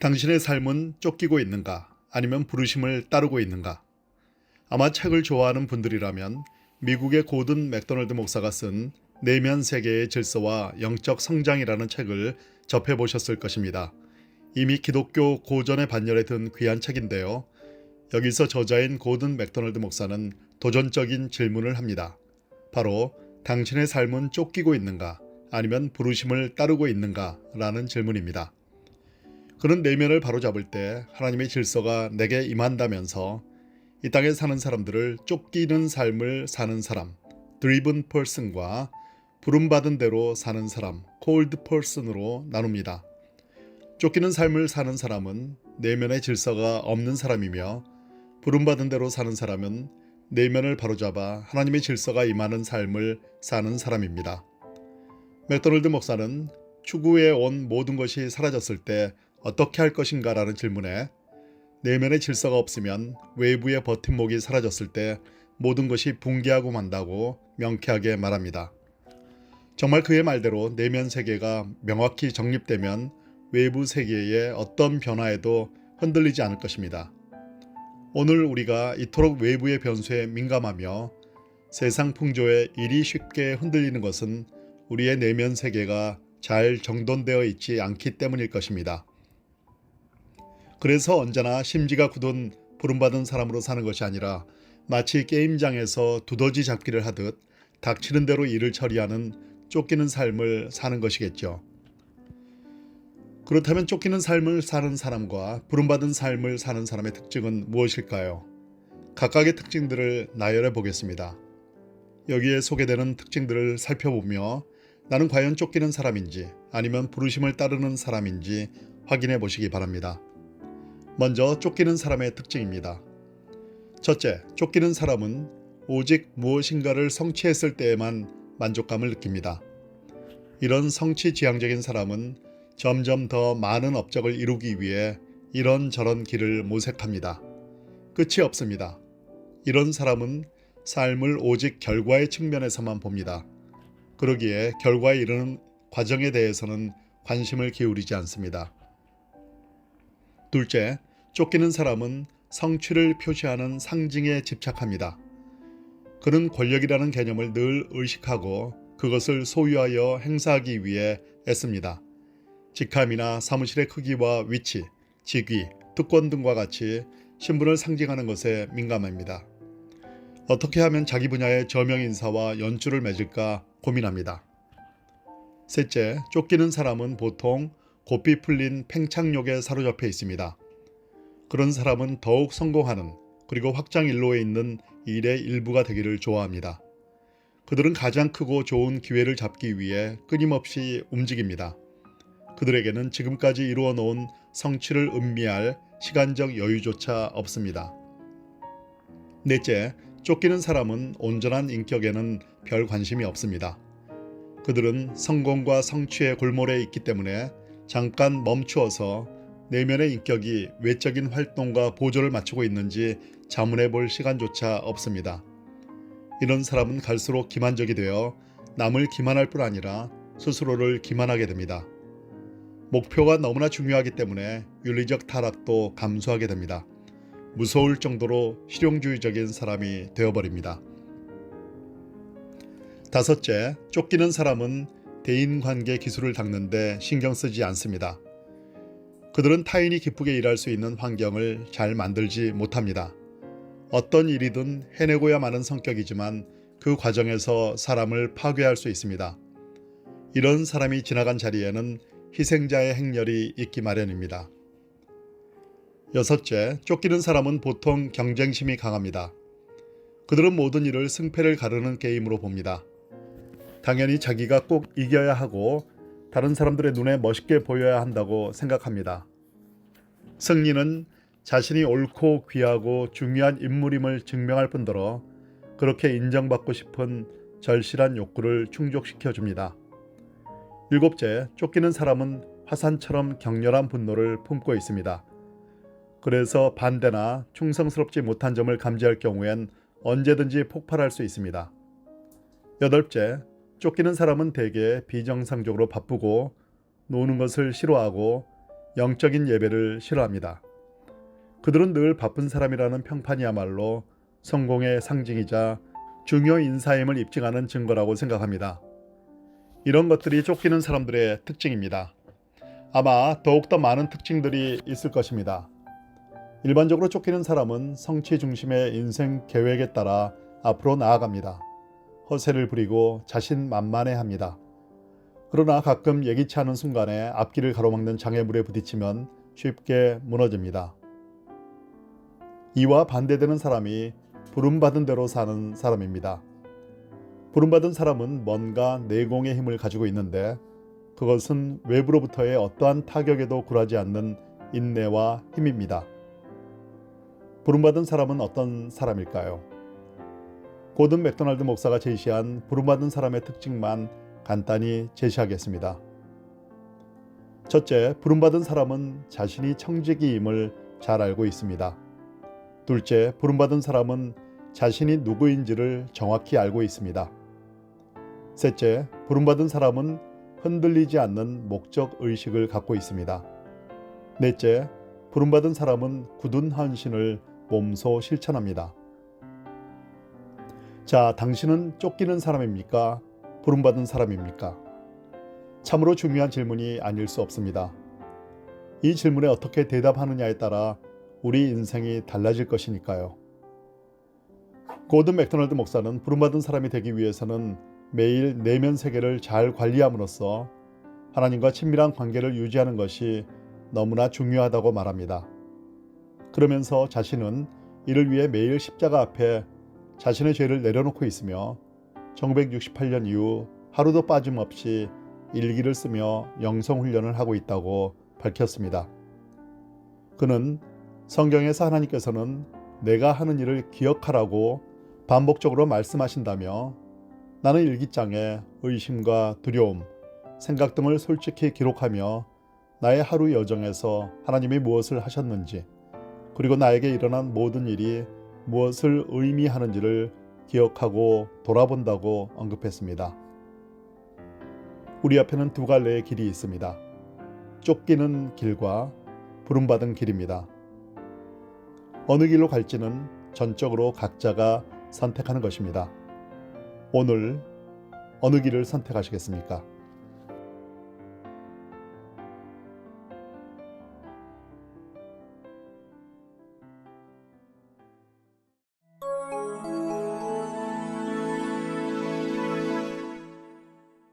당신의 삶은 쫓기고 있는가? 아니면 부르심을 따르고 있는가? 아마 책을 좋아하는 분들이라면 미국의 고든 맥도널드 목사가 쓴 내면 세계의 질서와 영적 성장이라는 책을 접해 보셨을 것입니다. 이미 기독교 고전의 반열에 든 귀한 책인데요. 여기서 저자인 고든 맥도널드 목사는 도전적인 질문을 합니다. 바로 당신의 삶은 쫓기고 있는가? 아니면 부르심을 따르고 있는가? 라는 질문입니다. 그런 내면을 바로잡을 때 하나님의 질서가 내게 임한다면서 이 땅에 사는 사람들을 쫓기는 삶을 사는 사람, driven person과 부름받은 대로 사는 사람, called person으로 나눕니다. 쫓기는 삶을 사는 사람은 내면의 질서가 없는 사람이며 부름받은 대로 사는 사람은 내면을 바로잡아 하나님의 질서가 임하는 삶을 사는 사람입니다. 맥도널드 목사는 추구해 온 모든 것이 사라졌을 때 어떻게 할 것인가라는 질문에 내면의 질서가 없으면 외부의 버팀목이 사라졌을 때 모든 것이 붕괴하고 만다고 명쾌하게 말합니다. 정말 그의 말대로 내면 세계가 명확히 정립되면 외부 세계의 어떤 변화에도 흔들리지 않을 것입니다. 오늘 우리가 이토록 외부의 변수에 민감하며 세상 풍조에 일이 쉽게 흔들리는 것은 우리의 내면 세계가 잘 정돈되어 있지 않기 때문일 것입니다. 그래서 언제나 심지가 굳은 부름받은 사람으로 사는 것이 아니라 마치 게임장에서 두더지 잡기를 하듯 닥치는 대로 일을 처리하는 쫓기는 삶을 사는 것이겠죠. 그렇다면 쫓기는 삶을 사는 사람과 부름받은 삶을 사는 사람의 특징은 무엇일까요? 각각의 특징들을 나열해 보겠습니다. 여기에 소개되는 특징들을 살펴보며 나는 과연 쫓기는 사람인지 아니면 부르심을 따르는 사람인지 확인해 보시기 바랍니다. 먼저 쫓기는 사람의 특징입니다. 첫째, 쫓기는 사람은 오직 무엇인가를 성취했을 때에만 만족감을 느낍니다. 이런 성취 지향적인 사람은 점점 더 많은 업적을 이루기 위해 이런저런 길을 모색합니다. 끝이 없습니다. 이런 사람은 삶을 오직 결과의 측면에서만 봅니다. 그러기에 결과에 이르는 과정에 대해서는 관심을 기울이지 않습니다. 둘째, 쫓기는 사람은 성취를 표시하는 상징에 집착합니다. 그는 권력이라는 개념을 늘 의식하고 그것을 소유하여 행사하기 위해 애씁니다. 직함이나 사무실의 크기와 위치, 직위, 특권 등과 같이 신분을 상징하는 것에 민감합니다. 어떻게 하면 자기 분야의 저명 인사와 연주를 맺을까 고민합니다. 셋째, 쫓기는 사람은 보통 고삐 풀린 팽창욕에 사로잡혀 있습니다. 그런 사람은 더욱 성공하는 그리고 확장 일로에 있는 일의 일부가 되기를 좋아합니다. 그들은 가장 크고 좋은 기회를 잡기 위해 끊임없이 움직입니다. 그들에게는 지금까지 이루어 놓은 성취를 음미할 시간적 여유조차 없습니다. 넷째, 쫓기는 사람은 온전한 인격에는 별 관심이 없습니다. 그들은 성공과 성취의 골몰에 있기 때문에 잠깐 멈추어서 내면의 인격이 외적인 활동과 보조를 맞추고 있는지 자문해 볼 시간조차 없습니다. 이런 사람은 갈수록 기만적이 되어 남을 기만할 뿐 아니라 스스로를 기만하게 됩니다. 목표가 너무나 중요하기 때문에 윤리적 타락도 감수하게 됩니다. 무서울 정도로 실용주의적인 사람이 되어버립니다. 다섯째, 쫓기는 사람은 대인 관계 기술을 닦는데 신경 쓰지 않습니다. 그들은 타인이 기쁘게 일할 수 있는 환경을 잘 만들지 못합니다. 어떤 일이든 해내고야 마는 성격이지만 그 과정에서 사람을 파괴할 수 있습니다. 이런 사람이 지나간 자리에는 희생자의 행렬이 있기 마련입니다. 여섯째, 쫓기는 사람은 보통 경쟁심이 강합니다. 그들은 모든 일을 승패를 가르는 게임으로 봅니다. 당연히 자기가 꼭 이겨야 하고 다른 사람들의 눈에 멋있게 보여야 한다고 생각합니다. 승리는 자신이 옳고 귀하고 중요한 인물임을 증명할 뿐더러 그렇게 인정받고 싶은 절실한 욕구를 충족시켜 줍니다. 일곱째, 쫓기는 사람은 화산처럼 격렬한 분노를 품고 있습니다. 그래서 반대나 충성스럽지 못한 점을 감지할 경우엔 언제든지 폭발할 수 있습니다. 여덟째, 쫓기는 사람은 대개 비정상적으로 바쁘고 노는 것을 싫어하고 영적인 예배를 싫어합니다. 그들은 늘 바쁜 사람이라는 평판이야말로 성공의 상징이자 중요 인사임을 입증하는 증거라고 생각합니다. 이런 것들이 쫓기는 사람들의 특징입니다. 아마 더욱더 많은 특징들이 있을 것입니다. 일반적으로 쫓기는 사람은 성취 중심의 인생 계획에 따라 앞으로 나아갑니다. 허세를 부리고 자신 만만해 합니다. 그러나 가끔 예기치 않은 순간에 앞길을 가로막는 장애물에 부딪히면 쉽게 무너집니다. 이와 반대되는 사람이 부름받은 대로 사는 사람입니다. 부름받은 사람은 뭔가 내공의 힘을 가지고 있는데 그것은 외부로부터의 어떠한 타격에도 굴하지 않는 인내와 힘입니다. 부름받은 사람은 어떤 사람일까요? 고든 맥도날드 목사가 제시한 부름받은 사람의 특징만 간단히 제시하겠습니다. 첫째, 부름받은 사람은 자신이 청지기임을 잘 알고 있습니다. 둘째, 부름받은 사람은 자신이 누구인지를 정확히 알고 있습니다. 셋째, 부름받은 사람은 흔들리지 않는 목적 의식을 갖고 있습니다. 넷째, 부름받은 사람은 굳은 헌신을 몸소 실천합니다. 자, 당신은 쫓기는 사람입니까? 부름받은 사람입니까? 참으로 중요한 질문이 아닐 수 없습니다. 이 질문에 어떻게 대답하느냐에 따라 우리 인생이 달라질 것이니까요. 고든 맥도날드 목사는 부름받은 사람이 되기 위해서는 매일 내면 세계를 잘 관리함으로써 하나님과 친밀한 관계를 유지하는 것이 너무나 중요하다고 말합니다. 그러면서 자신은 이를 위해 매일 십자가 앞에 자신의 죄를 내려놓고 있으며 1968년 이후 하루도 빠짐없이 일기를 쓰며 영성 훈련을 하고 있다고 밝혔습니다. 그는 성경에서 하나님께서는 내가 하는 일을 기억하라고 반복적으로 말씀하신다며 나는 일기장에 의심과 두려움, 생각 등을 솔직히 기록하며 나의 하루 여정에서 하나님이 무엇을 하셨는지 그리고 나에게 일어난 모든 일이 무엇을 의미하는지를 기억하고 돌아본다고 언급했습니다. 우리 앞에는 두 갈래의 길이 있습니다. 쫓기는 길과 부름받은 길입니다. 어느 길로 갈지는 전적으로 각자가 선택하는 것입니다. 오늘 어느 길을 선택하시겠습니까?